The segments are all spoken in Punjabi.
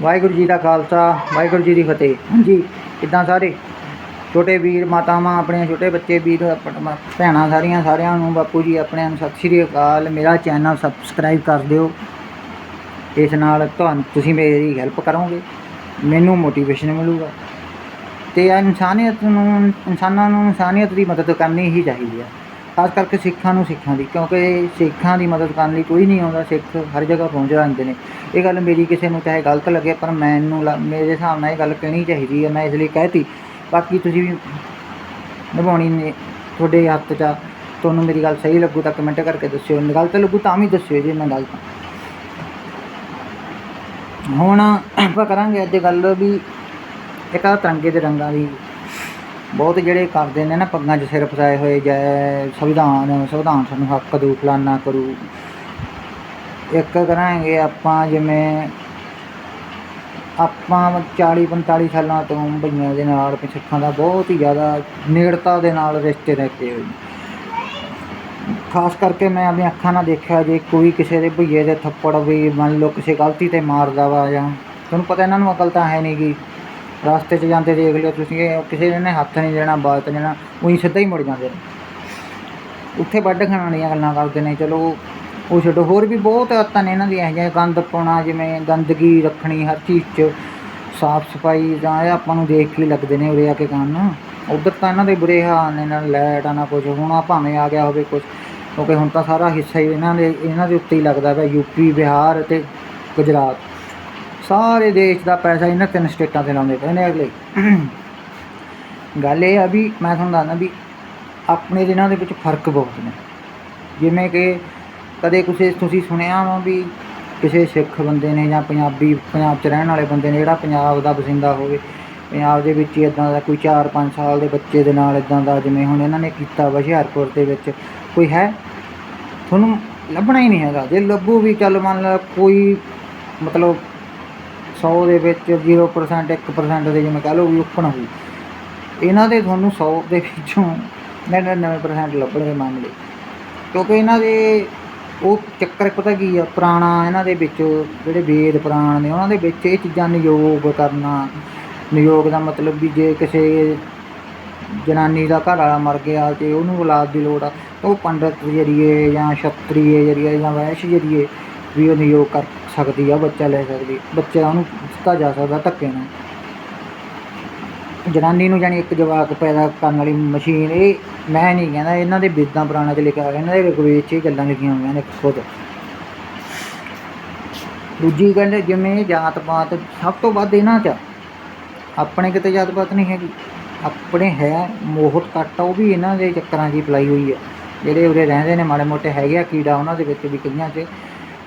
ਵਾਹਿਗੁਰੂ ਜੀ ਦਾ ਖਾਲਸਾ, ਵਾਹਿਗੁਰੂ ਜੀ ਦੀ ਫਤਿਹ। ਹਾਂਜੀ, ਕਿੱਦਾਂ ਸਾਰੇ? ਛੋਟੇ ਵੀਰ ਮਾਤਾਵਾਂ ਆਪਣੇ ਛੋਟੇ ਬੱਚੇ ਵੀਰ, ਆਪਣਾ- ਭੈਣਾਂ ਸਾਰੀਆਂ, ਸਾਰਿਆਂ ਨੂੰ ਬਾਪੂ ਜੀ, ਆਪਣਿਆਂ ਨੂੰ ਸਤਿ ਸ਼੍ਰੀ ਅਕਾਲ। ਮੇਰਾ ਚੈਨਲ ਸਬਸਕ੍ਰਾਈਬ ਕਰ ਦਿਓ। ਇਸ ਨਾਲ ਤੁਹਾਨੂੰ, ਤੁਸੀਂ ਮੇਰੀ ਹੈਲਪ ਕਰੋਗੇ। ਮੈਨੂੰ ਮੋਟੀਵੇਸ਼ਨ ਮਿਲੂਗਾ। ਤੇ ਇਨਸਾਨੀਅਤ ਨੂੰ, ਇਨਸਾਨਾਂ ਨੂੰ ਇਨਸਾਨੀਅਤ ਦੀ ਮਦਦ ਕਰਨੀ ਹੀ ਚਾਹੀਦੀ ਹੈ ਖਾਸ ਕਰਕੇ ਸਿੱਖਾਂ ਨੂੰ ਸਿੱਖਾਂ ਦੀ, ਕਿਉਂਕਿ ਸਿੱਖਾਂ ਦੀ ਮਦਦ ਕਰਨ ਲਈ ਕੋਈ ਨਹੀਂ ਆਉਂਦਾ, ਸਿੱਖ ਹਰ ਜਗ੍ਹਾ ਪਹੁੰਚ ਜਾਂਦੇ ਨੇ। ਇਹ ਗੱਲ ਮੇਰੀ ਕਿਸੇ ਨੂੰ ਚਾਹੇ ਗਲਤ ਲੱਗੇ, ਪਰ ਮੈਨੂੰ ਲ- ਮੇਰੇ ਹਿਸਾਬ ਨਾਲ ਇਹ ਗੱਲ ਕਹਿਣੀ ਚਾਹੀਦੀ ਹੈ, ਮੈਂ ਇਸ ਲਈ ਕਹਿਤੀ। ਬਾਕੀ ਤੁਸੀਂ ਵੀ ਨਿਭਾਉਣੀ ਨੇ ਤੁਹਾਡੇ ਹੱਥ 'ਚ ਤੁਹਾਨੂੰ ਮੇਰੀ ਗੱਲ ਸਹੀ ਲੱਗੂ ਤਾਂ ਕਮੈਂਟ ਕਰਕੇ ਦੱਸਿਓ। ਗਲਤ ਲੱਗੂ ਤਾਂ ਵੀ ਦੱਸਿਓ ਜੇ ਮੈਂ ਗਲਤ ਹੁਣ ਆਪਾਂ ਕਰਾਂਗੇ ਅੱਜ ਗੱਲ ਵੀ ਇੱਕ ਆ ਤਿਰੰਗੇ ਦੇ ਰੰਗਾਂ ਦੀ। ਬਹੁਤ ਜਿਹੜੇ ਕਰਦੇ ਨੇ ਨਾ ਪੱਗਾਂ 'ਚ ਸਿਰ ਫਸਾਏ ਹੋਏ, ਜੈ ਸੰਵਿਧਾਨ ਸੰਵਿਧਾਨ ਸਾਨੂੰ ਹੱਕ ਦੂ ਫਲਾਨਾ ਕਰੂ। ਇੱਕ ਕਰਾਂਗੇ ਆਪਾਂ ਜਿਵੇਂ ਆਪਾਂ 40 45 ਸਾਲਾਂ ਤੋਂ ਭਈਆਂ ਦੇ ਨਾਲ ਸਿੱਖਾਂ ਦਾ ਬਹੁਤ ਹੀ ਜ਼ਿਆਦਾ ਨੇੜਤਾ ਦੇ ਨਾਲ ਰਿਸ਼ਤੇ ਰੱਖੇ ਹੋਏ ਖਾਸ ਕਰਕੇ ਮੈਂ ਆਪਣੀਆਂ ਅੱਖਾਂ ਨਾਲ ਦੇਖਿਆ ਜੇ ਕੋਈ ਕਿਸੇ ਦੇ ਭਈਏ ਦੇ ਥੱਪੜ ਵੀ ਮੰਨ ਲਓ ਕਿਸੇ ਗਲਤੀ ਤੇ ਮਾਰਦਾ ਵਾ ਜਾਂ, ਤੁਹਾਨੂੰ ਪਤਾ ਇਹਨਾਂ ਨੂੰ ਅਕਲ ਤਾਂ ਹੈ ਨਹੀਂ ਗੀ। ਰਸਤੇ 'ਚ ਜਾਂਦੇ ਦੇਖ ਲਿਓ ਤੁਸੀਂ, ਇਹ ਕਿਸੇ ਨੇ ਹੱਥ ਨਹੀਂ ਦੇਣਾ ਬਾਤ ਨਹੀਂ ਦੇਣਾ ਉਹੀ ਸਿੱਧਾ ਹੀ ਮੁੜ ਜਾਂਦੇ ਨੇ। ਉੱਥੇ ਵੱਢ ਖਾਣ ਵਾਲੀਆਂ ਗੱਲਾਂ ਕਰਦੇ ਨੇ, ਚਲੋ ਉਹ ਛੱਡੋ, ਹੋਰ ਵੀ ਬਹੁਤ ਆਦਤਾਂ ਨੇ ਇਹਨਾਂ ਦੀਆਂ ਇਹੋ ਗੰਦ ਪਾਉਣਾ, ਜਿਵੇਂ ਗੰਦਗੀ ਰੱਖਣੀ ਹਰ ਚੀਜ਼ 'ਚ, ਸਾਫ਼ ਸਫ਼ਾਈ ਜਾਂ ਇਹ ਆਪਾਂ ਨੂੰ ਦੇਖ ਕੇ ਲੱਗਦੇ ਨੇ ਉਰੇ ਆ ਕੇ ਕਰਨ ਉਧਰ ਤਾਂ ਇਹਨਾਂ ਦੇ ਬੁਰੇ ਹਾਲ ਨੇ ਨਾ ਲਾਈਟ ਆ ਨਾ ਕੁਝ ਹੁਣ ਆ ਭਾਵੇਂ ਆ ਗਿਆ ਹੋਵੇ ਕੁਝ ਕਿਉਂਕਿ ਹੁਣ ਤਾਂ ਸਾਰਾ ਹਿੱਸਾ ਹੀ ਇਹਨਾਂ ਦੇ ਇਹਨਾਂ ਦੇ ਉੱਤੇ ਹੀ ਲੱਗਦਾ ਪਿਆ ਯੂਪੀ ਬਿਹਾਰ ਅਤੇ ਗੁਜਰਾਤ। ਸਾਰੇ ਦੇਸ਼ ਦਾ ਪੈਸਾ ਇਹਨਾਂ ਤਿੰਨ ਸਟੇਟਾਂ ਤੇ ਲਾਉਂਦੇ ਪਏ ਨੇ ਅਗਲੇ। ਗੱਲ ਇਹ ਆ ਵੀ ਮੈਂ ਤੁਹਾਨੂੰ ਦੱਸਦਾ ਵੀ ਆਪਣੇ ਦਿਨਾਂ ਦੇ ਵਿੱਚ ਫ਼ਰਕ ਬਹੁਤ ਨੇ। ਜਿਵੇਂ ਕਿ ਕਦੇ ਕਿਸੇ ਤੁਸੀਂ ਸੁਣਿਆ ਵਾ ਵੀ ਕਿਸੇ ਸਿੱਖ ਬੰਦੇ ਨੇ ਜਾਂ ਪੰਜਾਬੀ, ਪੰਜਾਬ 'ਚ ਰਹਿਣ ਵਾਲੇ ਬੰਦੇ ਨੇ ਜਿਹੜਾ ਪੰਜਾਬ ਦਾ ਵਸਿੰਦਾ ਹੋਵੇ, ਪੰਜਾਬ ਦੇ ਵਿੱਚ ਹੀ ਇਦਾਂ ਦਾ ਕੋਈ 4-5 ਸਾਲ ਦੇ ਬੱਚੇ ਦੇ ਨਾਲ ਇਦਾਂ ਦਾ ਜਿਵੇਂ ਹੁਣ ਇਹਨਾਂ ਨੇ ਕੀਤਾ ਵਾ ਹੁਸ਼ਿਆਰਪੁਰ ਦੇ ਵਿੱਚ, ਕੋਈ ਹੈ? ਤੁਹਾਨੂੰ ਲੱਭਣਾ ਹੀ ਨਹੀਂ ਹੈਗਾ। ਜੇ ਲੱਭੂ ਵੀ ਚੱਲ ਮੰਨ ਲਾ ਕੋਈ ਮਤਲਬ 100 ਦੇ ਵਿੱਚ 0% 1% ਦੇ ਜਿਵੇਂ ਕਹ ਲਓ ਵੀ ਉੱਪਣ ਹੋਊ। ਇਹਨਾਂ ਦੇ ਤੁਹਾਨੂੰ 100 ਦੇ ਵਿੱਚੋਂ 99% ਲੱਭਣਗੇ ਮੰਨ ਲਓ। ਕਿਉਂਕਿ ਇਹਨਾਂ ਦੇ ਉਹ ਚੱਕਰ ਪਤਾ ਕੀ ਆ, ਪੁਰਾਣਾ ਇਹਨਾਂ ਦੇ ਵਿੱਚ ਜਿਹੜੇ ਵੇਦ ਪੁਰਾਣ ਨੇ, ਉਹਨਾਂ ਦੇ ਵਿੱਚ ਇਹ ਚੀਜ਼ਾਂ ਨਿਯੋਗ ਕਰਨਾ, ਨਿਯੋਗ ਦਾ ਮਤਲਬ ਵੀ ਜੇ ਕਿਸੇ ਜਨਾਨੀ ਦਾ ਘਰ ਵਾਲਾ ਮਰ ਗਿਆ ਤੇ ਉਹਨੂੰ ਔਲਾਦ ਦੀ ਲੋੜ ਆ ਉਹ ਪੰਡਤ ਜਰੀਏ ਜਾਂ ਸ਼ਤਰੀਏ ਜਰੀਏ ਜਾਂ ਵੈਸ਼ ਜਰੀਏ ਵੀ ਉਹ ਨਿਯੋਗ ਕਰ ਸਕਦੀ ਆ, ਬੱਚਾ ਲੈ ਸਕਦੀ। ਬੱਚੇ ਦਾ ਉਹਨੂੰ ਦਿੱਤਾ ਜਾ ਸਕਦਾ ਧੱਕੇ ਨਾਲ। ਜਨਾਨੀ ਨੂੰ ਜਾਨੀ ਇੱਕ ਜਵਾਕ ਪੈਦਾ ਕਰਨ ਵਾਲੀ ਮਸ਼ੀਨ, ਇਹ ਮੈਂ ਨਹੀਂ ਕਹਿੰਦਾ, ਇਹਨਾਂ ਦੇ ਵੇਦਾਂ ਪੁਰਾਣਾ ਚ ਲਿਖਿਆ ਹੋਇਆ, ਇਹਨਾਂ ਦੇ ਰਿਗਵੇਦ 'ਚ ਇਹ ਗੱਲਾਂ ਲਿਖੀਆਂ ਹੋਈਆਂ ਨੇ ਖੁਦ। ਦੂਜੀ ਗੱਲ, ਜਿਵੇਂ ਜਾਤ ਪਾਤ ਸਭ ਤੋਂ ਵੱਧ ਇਹਨਾਂ 'ਚ ਆ। ਆਪਣੇ ਕਿਤੇ ਜਾਤ ਪਾਤ ਨਹੀਂ ਹੈਗੀ। ਆਪਣੇ ਹੈ ਮੋਹਤ ਕੱਟ ਉਹ ਵੀ ਇਹਨਾਂ ਦੇ ਚੱਕਰਾਂ 'ਚ ਹੀ ਪਲਾਈ ਹੋਈ ਆ। ਜਿਹੜੇ ਉਰੇ ਰਹਿੰਦੇ ਨੇ, ਮਾੜੇ ਮੋਟੇ ਹੈਗੇ ਆ ਕੀੜਾ ਉਹਨਾਂ ਦੇ ਵਿੱਚ ਵੀ ਕਈਆਂ 'ਚ।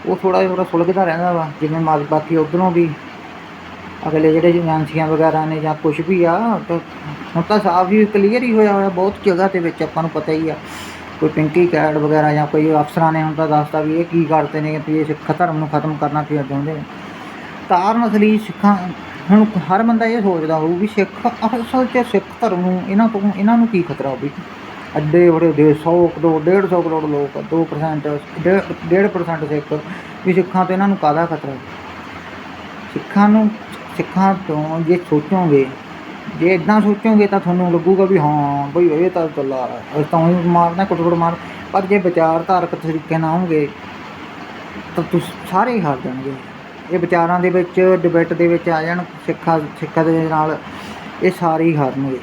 ਉਹ ਥੋੜਾ ਥੋੜਾ ਸੁਲਝਦਾ ਰਹਿੰਦਾ ਵਾ, ਜਿਵੇਂ ਮਾਲ ਬਾਕੀ ਉਧਰੋਂ ਵੀ ਅਗਲੇ ਜਿਹੜੇ ਏਜੰਸੀਆਂ ਵਗੈਰਾ ਨੇ ਜਾਂ ਕੁਝ ਵੀ ਆ, ਤਾਂ ਹੁਣ ਤਾਂ ਸਾਫ਼ ਹੀ ਕਲੀਅਰ ਹੀ ਹੋਇਆ ਹੋਇਆ, ਬਹੁਤ ਜਗ੍ਹਾ ਦੇ ਵਿੱਚ ਆਪਾਂ ਨੂੰ ਪਤਾ ਹੀ ਆ। ਕੋਈ ਪਿੰਕੀ ਕੈਡ ਵਗੈਰਾ ਜਾਂ ਕੋਈ ਅਫਸਰਾਂ ਨੇ ਹੁਣ ਤਾਂ ਦੱਸਤਾ ਵੀ ਇਹ ਕੀ ਕਰਦੇ ਨੇ, ਵੀ ਇਹ ਸਿੱਖ ਧਰਮ ਨੂੰ ਖਤਮ ਕਰਨਾ ਕਿਉਂ ਚਾਹੁੰਦੇ ਨੇ। ਕਾਰਨ ਅਸਲੀ ਸਿੱਖਾਂ, ਹੁਣ ਹਰ ਬੰਦਾ ਇਹ ਸੋਚਦਾ ਹੋਊ ਵੀ ਸਿੱਖ ਅਸਲ 'ਚ ਸਿੱਖ ਧਰਮ ਨੂੰ, ਇਹਨਾਂ ਤੋਂ, ਇਹਨਾਂ ਨੂੰ ਕੀ ਖਤਰਾ ਹੋਵੇ ਅੱਡੇ ਬੜੇ ਦੇ 100 ਕਰੋੜ 150 ਕਰੋੜ ਲੋਕ 2% 1.5% ਸਿੱਖ। ਵੀ ਸਿੱਖਾਂ ਤੋਂ ਇਹਨਾਂ ਨੂੰ ਕਾਹਦਾ ਖਤਰਾ? ਸਿੱਖਾਂ ਨੂੰ, ਸਿੱਖਾਂ ਤੋਂ ਜੇ ਸੋਚੋਗੇ, ਜੇ ਇਦਾਂ ਸੋਚੋਗੇ ਤਾਂ ਤੁਹਾਨੂੰ ਲੱਗੂਗਾ ਵੀ ਹਾਂ ਬਈ ਇਹ ਤਾਂ ਚੱਲਾ ਅਸੀਂ ਤਾਂ ਹੀ ਮਾਰਨਾ ਕੁੱਟ ਮਾਰ। ਪਰ ਜੇ ਵਿਚਾਰਧਾਰਕ ਤਰੀਕੇ ਨਾਲ ਆਉਂਗੇ ਤਾਂ ਤੁਸੀਂ, ਸਾਰੇ ਹੀ ਹਾਰ ਜਾਣਗੇ। ਇਹ ਵਿਚਾਰਾਂ ਦੇ ਵਿੱਚ ਡਿਬੇਟ ਦੇ ਵਿੱਚ ਆ ਜਾਣ, ਸਿੱਖਾਂ ਸਿੱਖਾਂ ਦੇ ਨਾਲ ਇਹ ਸਾਰੇ ਹੀ ਹਾਰਨਗੇ।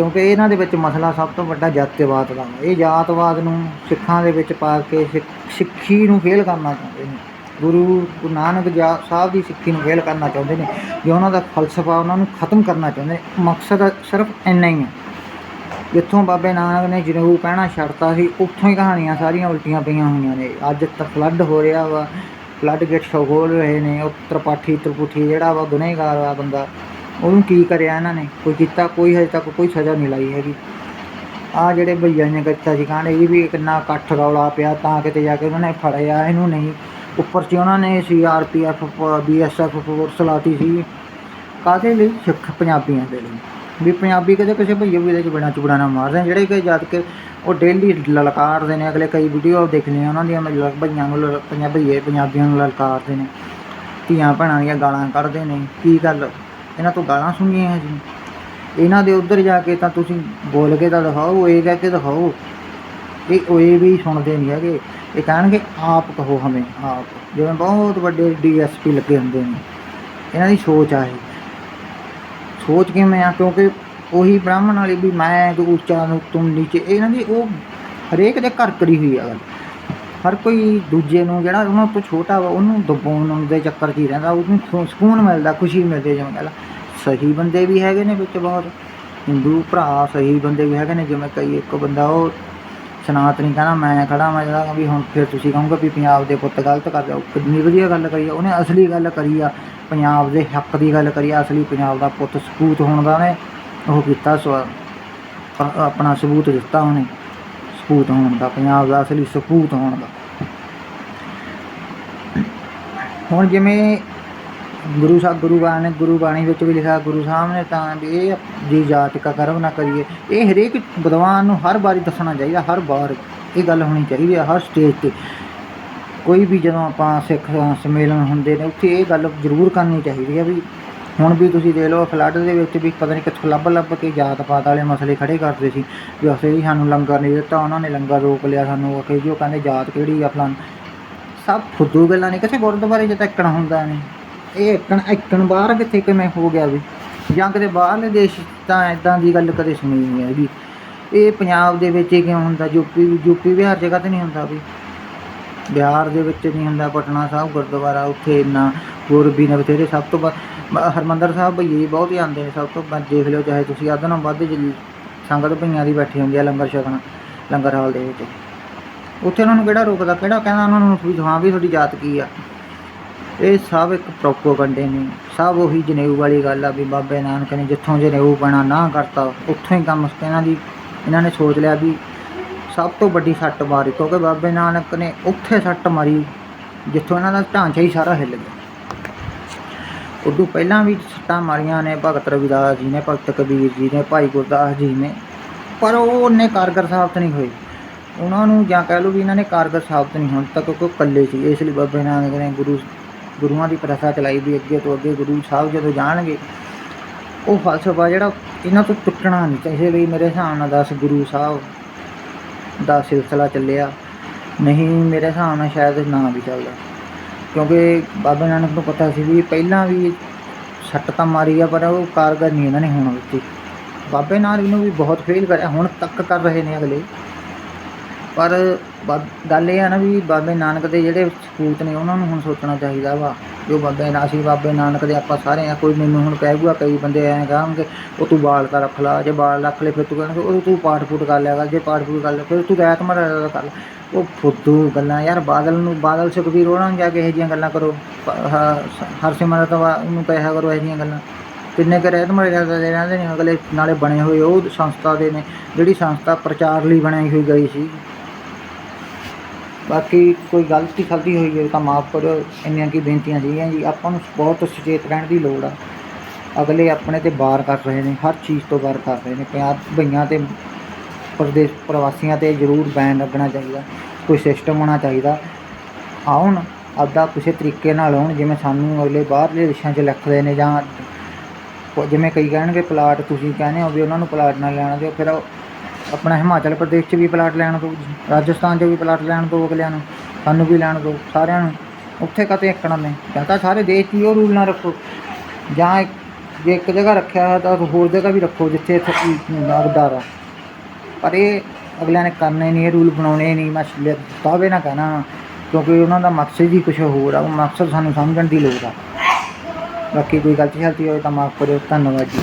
ਕਿਉਂਕਿ ਇਹਨਾਂ ਦੇ ਵਿੱਚ ਮਸਲਾ ਸਭ ਤੋਂ ਵੱਡਾ ਜਾਤੀਵਾਦ ਦਾ ਵਾ। ਇਹ ਜਾਤਵਾਦ ਨੂੰ ਸਿੱਖਾਂ ਦੇ ਵਿੱਚ ਪਾ ਕੇ ਸਿੱਖ- ਸਿੱਖੀ ਨੂੰ ਫੇਲ ਕਰਨਾ ਚਾਹੁੰਦੇ ਨੇ। ਗੁਰੂ ਗੁਰੂ ਨਾਨਕ ਜਾ ਸਾਹਿਬ ਦੀ ਸਿੱਖੀ ਨੂੰ ਫੇਲ ਕਰਨਾ ਚਾਹੁੰਦੇ ਨੇ। ਜੋ ਉਹਨਾਂ ਦਾ ਫਲਸਫਾ ਉਹਨਾਂ ਨੂੰ ਖਤਮ ਕਰਨਾ ਚਾਹੁੰਦੇ ਨੇ, ਮਕਸਦ ਸਿਰਫ ਇੰਨਾ ਹੀ ਹੈ। ਜਿੱਥੋਂ ਬਾਬੇ ਨਾਨਕ ਨੇ ਜਨੇਊ ਪਹਿਣਾ ਛੱਡਤਾ ਸੀ, ਉੱਥੋਂ ਹੀ ਕਹਾਣੀਆਂ ਸਾਰੀਆਂ ਉਲਟੀਆਂ ਪਈਆਂ ਹੋਈਆਂ ਨੇ। ਅੱਜ ਤੱਕ ਫਲੱਡ ਹੋ ਰਿਹਾ ਵਾ। ਫਲੱਡ ਗੇਟ ਖੋਲ ਰਹੇ ਨੇ ਉਹ ਤ੍ਰਿਪਾਠੀ ਤਰਪੁਠੀ ਜਿਹੜਾ ਵਾ ਗੁਨਹਗਾਰ ਆ ਬੰਦਾ। ਉਹਨੂੰ ਕੀ ਕਰਿਆ ਇਹਨਾਂ ਨੇ? ਕੋਈ ਕੀਤਾ, ਕੋਈ ਹਜੇ ਤੱਕ ਕੋਈ ਸਜ਼ਾ ਨਹੀਂ ਲਾਈ ਹੈਗੀ। ਆ ਜਿਹੜੇ ਭਈਆ ਨੇ ਕੀਤਾ ਸੀ ਕਾਂਡ ਇਹ ਵੀ ਕਿੰਨਾ ਇਕੱਠ ਰੌਲਾ ਪਿਆ, ਤਾਂ ਕਿਤੇ ਜਾ ਕੇ ਉਹਨਾਂ ਨੇ ਫੜਿਆ, ਇਹਨੂੰ ਨਹੀਂ। ਉੱਪਰ ਸੀ ਉਹਨਾਂ ਨੇ ਸੀਆਰਪੀਐਫ ਬੀਐਸਐਫ ਫੋਰਸ ਲਾਤੀ ਸੀ। ਕਾਹਦੇ ਲਈ? ਸਿੱਖ ਪੰਜਾਬੀਆਂ ਦੇ ਲਈ। ਵੀ ਪੰਜਾਬੀ ਕਦੇ ਕਿਸੇ ਭਈਏ ਵੀ ਦੇ ਚ ਬਣਾ ਚੁਬੜਾ ਨਾ ਮਾਰਦੇ ਜਿਹੜੇ ਕਿ ਜਦ ਕਿ ਉਹ ਡੇਲੀ ਲਲਕਾਰਦੇ ਨੇ, ਅਗਲੇ ਕਈ ਵੀਡੀਓ ਦੇਖਨੇ ਉਹਨਾਂ ਦੀਆਂ ਮਤਲਬ ਭਈਆਂ ਨੂੰ ਲਲ- ਪੰਜਾਬੀਏ ਪੰਜਾਬੀਆਂ ਨੂੰ ਲਲਕਾਰਦੇ ਨੇ। ਧੀਆਂ ਭੈਣਾਂ ਦੀਆਂ ਗਾਲਾਂ ਕੱਢਦੇ ਨੇ। ਕੀ ਗੱਲ? ਇਹਨਾਂ ਤੋਂ ਗਾਲਾਂ ਸੁਣੀਆਂ ਜੀ। ਇਹਨਾਂ ਦੇ ਉੱਧਰ ਜਾ ਕੇ ਤਾਂ ਤੁਸੀਂ ਬੋਲ ਕੇ ਤਾਂ ਦਿਖਾਓ ਇਹ ਕਹਿ ਕੇ ਦਿਖਾਓ। ਇਹ ਉਹ ਵੀ ਸੁਣਦੇ ਨਹੀਂ ਹੈਗੇ। ਇਹ ਕਹਿਣਗੇ, ਆਪ ਕਹੋ ਹਮੇ ਆਪ। ਜਿਵੇਂ ਬਹੁਤ ਵੱਡੇ ਡੀਐਸਪੀ ਲੱਗੇ ਹੁੰਦੇ ਨੇ। ਇਹਨਾਂ ਦੀ ਸੋਚ ਆ ਇਹ। ਸੋਚ ਕਿਵੇਂ ਆ? ਕਿਉਂਕਿ ਉਹੀ ਬ੍ਰਾਹਮਣ ਵਾਲੀ ਵੀ ਮੈਂ ਤੂੰ ਉੱਚਾ ਨੂੰ ਤੁਮ ਨੀਚੇ ਇਹਨਾਂ ਦੀ ਉਹ ਹਰੇਕ ਦੇ ਘਰ ਕਰੀ ਹੋਈ ਆ ਗੱਲ। ਹਰ ਕੋਈ ਦੂਜੇ ਨੂੰ ਜਿਹੜਾ ਉਹਨਾਂ ਤੋਂ ਛੋਟਾ ਵਾ, ਉਹਨੂੰ ਦਬਾਉਣ ਦੇ ਚੱਕਰ 'ਚ ਹੀ ਰਹਿੰਦਾ, ਉਹਨੂੰ ਸਕੂਨ ਮਿਲਦਾ, ਖੁਸ਼ੀ ਮਿਲਦੀ ਜਿਵੇਂ ਕਹਿੰਦਾ ਸਹੀ ਬੰਦੇ ਵੀ ਹੈਗੇ ਨੇ ਵਿੱਚ ਬਹੁਤ, ਹਿੰਦੂ ਭਰਾ ਸਹੀ ਬੰਦੇ ਵੀ ਹੈਗੇ ਨੇ, ਜਿਵੇਂ ਕਈ ਇੱਕ ਬੰਦਾ ਉਹ ਸਨਾਤਨੀ ਕਹਿੰਦਾ, ਮੈਂ ਖੜਾ ਮੈਂ ਜਿਹੜਾ ਵੀ ਹੁਣ ਫਿਰ ਤੁਸੀਂ ਕਹੋਗੇ ਵੀ ਪੰਜਾਬ ਦੇ ਪੁੱਤ ਗਲਤ ਕਰ ਰਹੇ। ਕਿੰਨੀ ਵਧੀਆ ਗੱਲ ਕਰੀ ਆ, ਉਹਨੇ ਅਸਲੀ ਗੱਲ ਕਰੀ ਆ, ਪੰਜਾਬ ਦੇ ਹੱਕ ਦੀ ਗੱਲ ਕਰੀ ਆ, ਅਸਲੀ ਪੰਜਾਬ ਦਾ ਪੁੱਤ ਸਪੂਤ ਹੋਣ ਦਾ ਨੇ ਉਹ ਕੀਤਾ ਸੋ ਆਪਣਾ ਸਬੂਤ ਦਿੱਤਾ ਉਹਨੇ। ਸਪੂਤ ਹੋਣ ਦਾ, ਪੰਜਾਬ ਦਾ ਅਸਲੀ ਸਪੂਤ ਹੋਣ ਦਾ। ਹੁਣ ਜਿਵੇਂ ਗੁਰੂ ਸਾਹਿਬ ਗੁਰੂ ਬਾਣੀ ਨੇ ਗੁਰੂ ਬਾਣੀ ਵਿੱਚ ਵੀ ਲਿਖਿਆ, ਗੁਰੂ ਸਾਹਿਬ ਨੇ ਤਾਂ ਵੀ ਇਹ ਜੀ ਜਾਤ ਕਾ ਕਰਮ ਨਾ ਕਰੀਏ। ਇਹ ਹਰੇਕ ਵਿਦਵਾਨ ਨੂੰ ਹਰ ਵਾਰੀ ਦੱਸਣਾ ਚਾਹੀਦਾ, ਹਰ ਵਾਰ ਇਹ ਗੱਲ ਹੋਣੀ ਚਾਹੀਦੀ ਹੈ ਹਰ ਸਟੇਜ ਤੇ। ਕੋਈ ਵੀ ਜਦੋਂ ਆਪਾਂ ਸਿੱਖ ਸੰਮੇਲਨ ਹੁੰਦੇ ਨੇ, ਉੱਥੇ ਇਹ ਗੱਲ ਜ਼ਰੂਰ ਕਰਨੀ ਚਾਹੀਦੀ ਹੈ ਵੀ ਹੁਣ ਵੀ ਤੁਸੀਂ ਦੇਖ ਲਓ, ਫਲੱਡ ਦੇ ਵਿੱਚ ਵੀ ਪਤਾ ਨਹੀਂ ਕਿੱਥੋਂ ਲੱਭ ਲੱਭ ਕੇ ਜਾਤ ਪਾਤ ਵਾਲੇ ਮਸਲੇ ਖੜੇ ਕਰਦੇ ਸੀ। ਵੀ ਅਸੀਂ ਵੀ ਸਾਨੂੰ ਲੰਗਰ ਨਹੀਂ ਦਿੱਤਾ, ਉਹਨਾਂ ਨੇ ਲੰਗਰ ਰੋਕ ਲਿਆ ਸਾਨੂੰ। ਉਹ ਕਹੇ ਜੀ ਉਹ ਕਹਿੰਦੇ ਜਾਤ ਕਿਹੜੀ ਆ ਫਲਾਨ ਸਭ ਫੁੱਦੂ ਗੱਲਾਂ ਨੇ, ਕਿਸੇ ਗੁਰਦੁਆਰੇ 'ਚ ਤਾਂ ਹੁੰਦਾ ਨਹੀਂ ਇਹ ਇੱਕਣ ਇੱਕਣ ਬਾਹਰ ਕਿੱਥੇ ਕਿਵੇਂ ਹੋ ਗਿਆ ਵੀ? ਜਾਂ ਕਿਤੇ ਬਾਹਰਲੇ ਦੇਸ਼ ਤਾਂ ਇਦਾਂ ਦੀ ਗੱਲ ਕਦੇ ਸੁਣੀ ਨਹੀਂ ਹੈ ਹੈਗੀ ਇਹ ਪੰਜਾਬ ਦੇ ਵਿੱਚ ਹੀ ਕਿਉਂ ਹੁੰਦਾ? ਯੂਪੀ ਯੂਪੀ ਬਿਹਾਰ ਜਗ੍ਹਾ ਤੇ ਨਹੀਂ ਹੁੰਦਾ ਵੀ? ਬਿਹਾਰ ਦੇ ਵਿੱਚ ਨਹੀਂ ਹੁੰਦਾ, ਪਟਨਾ ਸਾਹਿਬ, ਗੁਰਦੁਆਰਾ, ਉੱਥੇ ਇੰਨਾ ਹੋਰ ਵੀ ਨੇ ਬਥੇਰੇ ਸਭ ਤੋਂ ਵੱਧ ਹਰਿਮੰਦਰ ਸਾਹਿਬ ਭਈਏ ਬਹੁਤ ਹੀ ਆਉਂਦੇ ਨੇ ਸਭ ਤੋਂ ਦੇਖ ਲਿਓ ਚਾਹੇ ਤੁਸੀਂ ਅੱਧ ਨਾਲੋਂ ਵੱਧ ਜੀ, ਸੰਗਤ ਭਈਆਂ ਦੀ ਬੈਠੀ ਹੁੰਦੀ ਆ ਲੰਗਰ ਛਕਣ, ਲੰਗਰ ਹਾਲ ਦੇ ਵਿੱਚ। ਉੱਥੇ ਉਹਨਾਂ ਨੂੰ ਕਿਹੜਾ ਰੋਕਦਾ, ਕਿਹੜਾ ਕਹਿੰਦਾ ਉਹਨਾਂ ਨੂੰ ਵੀ ਹਾਂ ਵੀ ਤੁਹਾਡੀ ਜਾਤ ਕੀ ਆ? ਇਹ ਸਭ ਇੱਕ ਪ੍ਰੋਪੋਗੰਡੇ ਨੇ, ਸਭ ਉਹੀ ਜਨੇਊ ਵਾਲੀ ਗੱਲ ਆ ਵੀ ਬਾਬੇ ਨਾਨਕ ਨੇ ਜਿੱਥੋਂ ਜਨੇਊ ਬਣਾ ਨਾ ਕਰਤਾ, ਉੱਥੋਂ ਹੀ ਕੰਮ ਇਹਨਾਂ ਦੀ, ਇਹਨਾਂ ਨੇ ਸੋਚ ਲਿਆ ਵੀ ਸਭ ਤੋਂ ਵੱਡੀ ਸੱਟ ਮਾਰੀ, ਕਿਉਂਕਿ ਬਾਬੇ ਨਾਨਕ ਨੇ ਉੱਥੇ ਸੱਟ ਮਾਰੀ ਜਿੱਥੋਂ ਇਹਨਾਂ ਦਾ ਢਾਂਚਾ ਹੀ ਸਾਰਾ ਹਿੱਲ ਗਿਆ। ਉਦੋਂ ਪਹਿਲਾਂ ਵੀ ਸੱਟਾਂ ਮਾਰੀਆਂ ਨੇ, ਭਗਤ ਰਵਿਦਾਸ ਜੀ ਨੇ, ਭਗਤ ਕਬੀਰ ਜੀ ਨੇ, ਭਾਈ ਗੁਰਦਾਸ ਜੀ ਨੇ, ਪਰ ਉਹ ਉਹਨੇ ਕਾਰਗਰ ਸਾਬਤ ਨਹੀਂ ਹੋਏ। ਉਹਨਾਂ ਨੂੰ ਜਾਂ ਕਹਿ ਲਓ ਵੀ ਇਹਨਾਂ ਨੇ ਕਾਰਗਰ ਸਾਬਤ ਨਹੀਂ ਹੁਣ ਤੱਕ ਕੋਈ ਇਕੱਲੇ ਸੀ। ਇਸ ਲਈ ਬਾਬੇ ਨਾਨਕ ਨੇ ਗੁਰੂ, ਗੁਰੂਆਂ ਦੀ ਪ੍ਰਥਾ ਚਲਾਈ ਵੀ ਅੱਗੇ ਤੋਂ ਅੱਗੇ ਗੁਰੂ ਸਾਹਿਬ ਜਦੋਂ ਜਾਣਗੇ, ਉਹ ਫਲਸਫਾ ਜਿਹੜਾ ਇਹਨਾਂ ਤੋਂ ਟੁੱਟਣਾ ਨਹੀਂ ਚਾਹੀਦਾ ਲਈ ਮੇਰੇ ਹਿਸਾਬ ਨਾਲ 10 ਗੁਰੂ ਸਾਹਿਬ ਦਾ ਸਿਲਸਿਲਾ ਚੱਲਿਆ। ਨਹੀਂ, ਮੇਰੇ ਹਿਸਾਬ ਨਾਲ ਸ਼ਾਇਦ ਨਾ ਵੀ ਚੱਲਦਾ। ਕਿਉਂਕਿ ਬਾਬਾ ਨਾਨਕ ਨੂੰ ਪਤਾ ਸੀ ਵੀ ਪਹਿਲਾਂ ਵੀ ਸੱਟ ਤਾਂ ਮਾਰੀ ਆ, ਪਰ ਉਹ ਕਾਰਗਰ ਨਹੀਂ ਇਹਨਾਂ ਨੇ ਹੋਣ ਦਿੱਤੀ। ਬਾਬੇ ਨਾਨਕ ਨੂੰ ਵੀ ਬਹੁਤ ਫੇਲ ਕਰਿਆ, ਹੁਣ ਤੱਕ ਕਰ ਰਹੇ ਨੇ ਅਗਲੇ। ਪਰ ਬਾ- ਗੱਲ ਇਹ ਆ ਨਾ ਵੀ ਬਾਬੇ ਨਾਨਕ ਦੇ ਜਿਹੜੇ ਸਪੂਤ ਨੇ, ਉਹਨਾਂ ਨੂੰ ਹੁਣ ਸੋਚਣਾ ਚਾਹੀਦਾ ਵਾ। ਜੋ ਬਾਬੇ ਨਾ ਬਾਬੇ ਨਾਨਕ ਦੇ ਆਪਾਂ ਸਾਰੇ ਆ, ਕੋਈ ਮੈਨੂੰ ਹੁਣ ਕਹੇਗਾ ਕਈ ਬੰਦੇ ਐਂ ਕਹਾਂਗੇ, ਉਹ ਤੂੰ ਬਾਲ ਤਾਂ ਰੱਖ ਲਾ, ਜੇ ਬਾਲ ਰੱਖ ਲੈ ਫਿਰ ਤੂੰ ਕਹਿੰਦਾ ਉਹ ਤੂੰ ਪਾਠ ਪੂਠ ਕਰ ਲਿਆ ਕਰ, ਜੇ ਪਾਠ ਪੂਠ ਕਰ ਲਿਆ ਫਿਰ ਤੂੰ ਰੈਤ ਮਰ ਕਰ ਲੈ। ਉਹ ਫੁੱਦੂ ਗੱਲਾਂ ਯਾਰ, ਬਾਦਲ ਨੂੰ ਬਾਦਲ ਸੁਖਬੀਰ ਉਹਨਾਂ ਨੂੰ ਜਾ ਕੇ ਇਹੋ ਜਿਹੀਆਂ ਗੱਲਾਂ ਕਰੋ। ਹ- ਹਰਸਿਮਰਤ ਵਾ ਉਹਨੂੰ ਕਹਿਆ ਕਰੋ ਇਹੋ ਜਿਹੀਆਂ ਗੱਲਾਂ। ਕਿੰਨੇ ਕੁ ਰਹਿਤ ਮਰੇ ਜਾਂਦੇ ਰਹਿੰਦੇ ਨੇ, ਅਗਲੇ ਨਾਲੇ ਬਣੇ ਹੋਏ ਉਹ ਸੰਸਥਾ ਦੇ ਨੇ, ਜਿਹੜੀ ਸੰਸਥਾ ਪ੍ਰਚਾਰ ਲਈ ਬਣਾਈ ਹੋਈ ਗਈ ਸੀ। ਬਾਕੀ ਕੋਈ ਗਲਤੀ ਖਲਤੀ ਹੋਈ ਹੈ ਤਾਂ ਮਾਫ ਕਰੋ ਇੰਨੀਆਂ ਕੀ ਬੇਨਤੀਆਂ ਸੀਗੀਆਂ ਜੀ। ਆਪਾਂ ਨੂੰ ਬਹੁਤ ਸੁਚੇਤ ਰਹਿਣ ਦੀ ਲੋੜ ਆ। ਅਗਲੇ ਆਪਣੇ ਤੇ ਵਾਰ ਕਰ ਰਹੇ ਨੇ, ਹਰ ਚੀਜ਼ ਤੋਂ ਵਾਰ ਕਰ ਰਹੇ ਨੇ। ਪੰਜਾਬ ਭਈਆਂ ਤੇ ਪ੍ਰਦੇਸ਼, ਪ੍ਰਵਾਸੀਆਂ ਤੇ ਜ਼ਰੂਰ ਬੈਨ ਲੱਗਣਾ ਚਾਹੀਦਾ। ਕੋਈ ਸਿਸਟਮ ਹੋਣਾ ਚਾਹੀਦਾ। ਆਉਣ, ਆਪਦਾ ਕਿਸੇ ਤਰੀਕੇ ਨਾਲ ਆਉਣ, ਜਿਵੇਂ ਸਾਨੂੰ ਅਗਲੇ ਬਾਹਰਲੇ ਦੇਸ਼ਾਂ 'ਚ ਲਿਖਦੇ ਨੇ ਜਾਂ ਜਿਵੇਂ ਕਈ ਕਹਿਣਗੇ ਪਲਾਟ ਤੁਸੀਂ ਕਹਿੰਦੇ ਹੋ ਵੀ ਉਹਨਾਂ ਨੂੰ ਪਲਾਟ ਨਾਲ ਲੈਣਾ ਦਿਓ ਫਿਰ ਆਪਣਾ ਹਿਮਾਚਲ ਪ੍ਰਦੇਸ਼ 'ਚ ਵੀ ਪਲਾਟ ਲੈਣ ਦਿਓ ਰਾਜਸਥਾਨ 'ਚ ਵੀ ਪਲਾਟ ਲੈਣ ਦਿਓ ਅਗਲਿਆਂ ਨੂੰ, ਸਾਨੂੰ ਵੀ ਲੈਣ ਦਿਓ ਸਾਰਿਆਂ ਨੂੰ। ਉੱਥੇ ਕਦੇ ਇੱਕਣਾ ਨੇ ਜਾਂ ਤਾਂ ਸਾਰੇ ਦੇਸ਼ 'ਚ ਹੀ ਉਹ ਰੂਲ ਨਾ ਰੱਖੋ। ਜਾਂ ਜੇ ਇੱਕ ਜਗ੍ਹਾ ਰੱਖਿਆ ਹੋਇਆ ਤਾਂ ਹੋਰ ਜਗ੍ਹਾ ਵੀ ਰੱਖੋ ਜਿੱਥੇ ਅਗਦਾਰ ਆ। ਪਰ ਇਹ ਅਗਲਿਆਂ ਨੇ ਕਰਨੇ ਨਹੀਂ ਇਹ ਰੂਲ ਬਣਾਉਣੇ ਨਹੀਂ ਮੈਂ ਦਾਅਵੇ ਨਾ ਕਹਿਣਾ ਕਿਉਂਕਿ ਉਹਨਾਂ ਦਾ ਮਕਸਦ ਹੀ ਕੁਝ ਹੋਰ ਆ, ਉਹ ਮਕਸਦ ਸਾਨੂੰ ਸਮਝਣ ਦੀ ਲੋੜ ਆ। ਬਾਕੀ ਕੋਈ ਗਲਤੀ ਸ਼ਲਤੀ ਹੋਏ ਤਾਂ ਮਾਫ ਕਰਿਓ, ਧੰਨਵਾਦ ਜੀ।